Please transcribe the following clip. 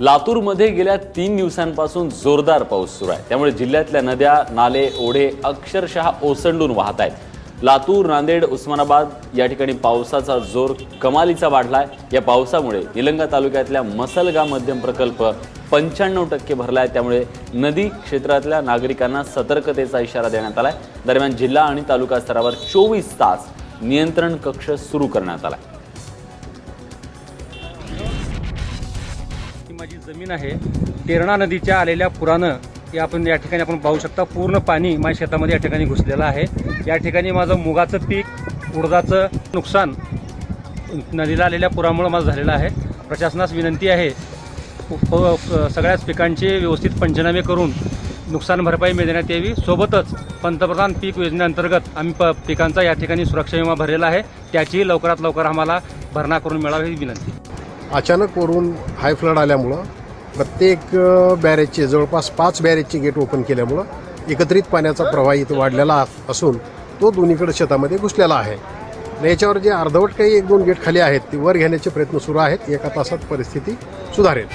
लातूरमध्ये गेल्या तीन दिवसांपासून जोरदार पाऊस सुरू आहे. त्यामुळे जिल्ह्यातल्या नद्या नाले ओढे अक्षरशः ओसंडून वाहत आहेत. लातूर नांदेड उस्मानाबाद या ठिकाणी पावसाचा जोर कमालीचा वाढला आहे या पावसामुळे निलंगा तालुक्यातल्या मसलगा मध्यम प्रकल्प पंच्याण्णव टक्के भरला आहे त्यामुळे नदी क्षेत्रातल्या नागरिकांना सतर्कतेचा इशारा देण्यात आला आहे दरम्यान जिल्हा आणि तालुका स्तरावर चोवीस तास नियंत्रण कक्ष सुरू करण्यात आला आहे माझी जमीन आहे तेरणा नदीच्या आलेल्या पुरानं या आपण या ठिकाणी आपण पाहू शकता. पूर्ण पाणी माझ्या शेतामध्ये या ठिकाणी घुसलेलं आहे. या ठिकाणी माझं मुगाचं पीक उडदाचं नुकसान नदीला आलेल्या पुरामुळं माझं झालेलं आहे. प्रशासनास विनंती आहे सगळ्याच पिकांचे व्यवस्थित पंचनामे करून नुकसान भरपाई मिळण्यात यावी. सोबतच पंतप्रधान पीक योजनेअंतर्गत आम्ही प पिकांचा या ठिकाणी सुरक्षा विमा भरलेला आहे. त्याचीही लवकरात लवकर आम्हाला भरणा करून मिळावी ही विनंती. अचानक वरून हाय फ्लड आल्यामुळं प्रत्येक बॅरेजचे जवळपास पाच बॅरेजचे गेट ओपन केल्यामुळं एकत्रित पाण्याचा प्रवाह इथं वाढलेला असून तो दोन्हीकडे शेतामध्ये घुसलेला आहे. याच्यावर जे अर्धवट काही एक दोन गेट खाली आहेत ते वर घेण्याचे प्रयत्न सुरू आहेत. एका तासात परिस्थिती सुधारेल.